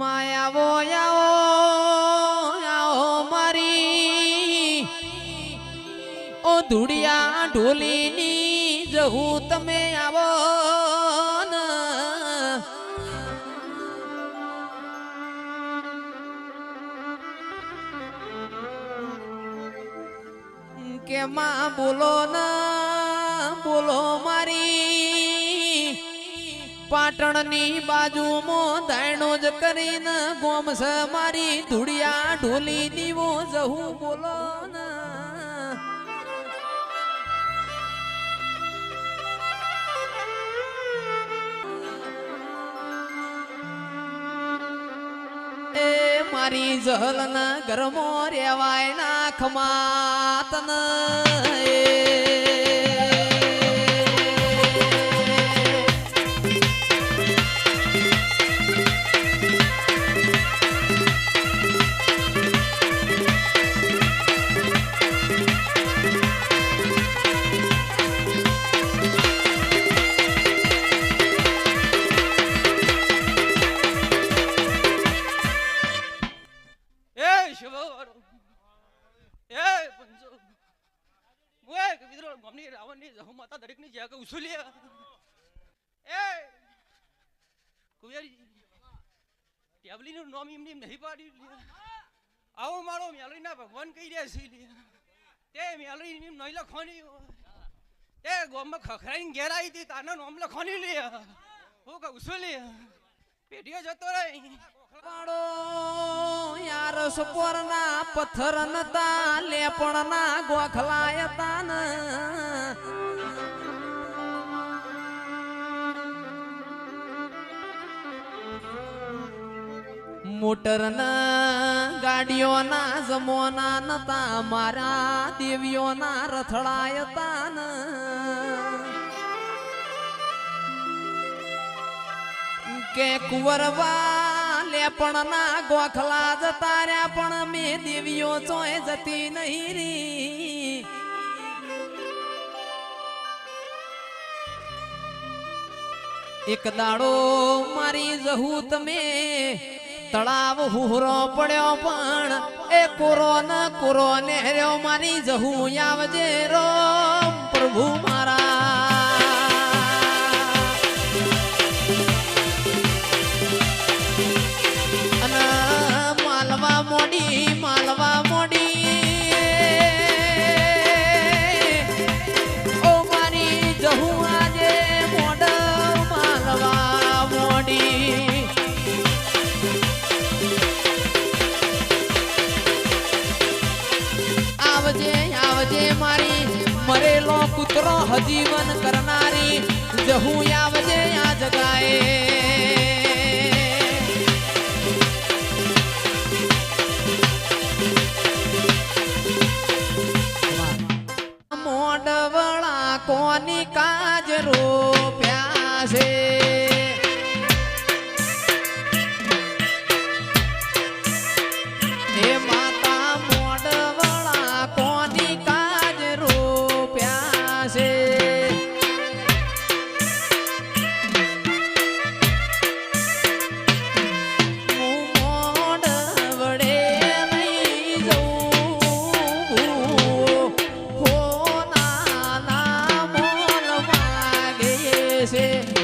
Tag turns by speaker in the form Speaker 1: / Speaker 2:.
Speaker 1: માયાવો આવો આવો મારી ઓ ધૂળિયા ઢોલીની જહું તમે આવો. કે માં બોલો ના, બોલો મારી પાટણની બાજુમાં દાયણો જ કરીને ગોમસ મારી ધૂળિયા ઢોલી દીવો જહું બોલો મારી જહલન ઘરમો રેવાય ના ખમાતન. એ
Speaker 2: શિવવાળો એ મુએ કે વિદ્રો ગમની રાવણની માતા દરેકની જ્યાં કે ઉછુલ્યા એ કુયારી ટેબલીનું નામ એમને નહીં પાડ્યું. આવો મારો મેલડીના ભગવાન કહી રહ્યા છે તે એમ નહીં લખવાની તે ગોમમાં ખખરાઈને ઘેર આવી હતી, તાના નામ લખવાની લે હું કહું લે પેઢીઓ જતો રહી
Speaker 1: પાડો યાર સુપરના પથ્થર નતા લેપણના ગોખલાય તાન મોટરના ગાડીઓના જમોના નતા મારા દેવીઓના રથડાય તાન કે કુંવરવા લેપણના ગોખલા જતા પણ મેં દેવીઓ ચોય જતી નહીં રી. એક દાડો મારી જહું તમે તળાવ હુહરો પડ્યો, પણ એ કોરો ન કોરો ને રહ્યો, મારી જહું આવજે રો પ્રભુ મારા. મરેલો કૂતરો હજીવન કરનારી જહું આવજે આ જગાએ. મોડવળા કોની કાજ રૂપ્યા છે yeah.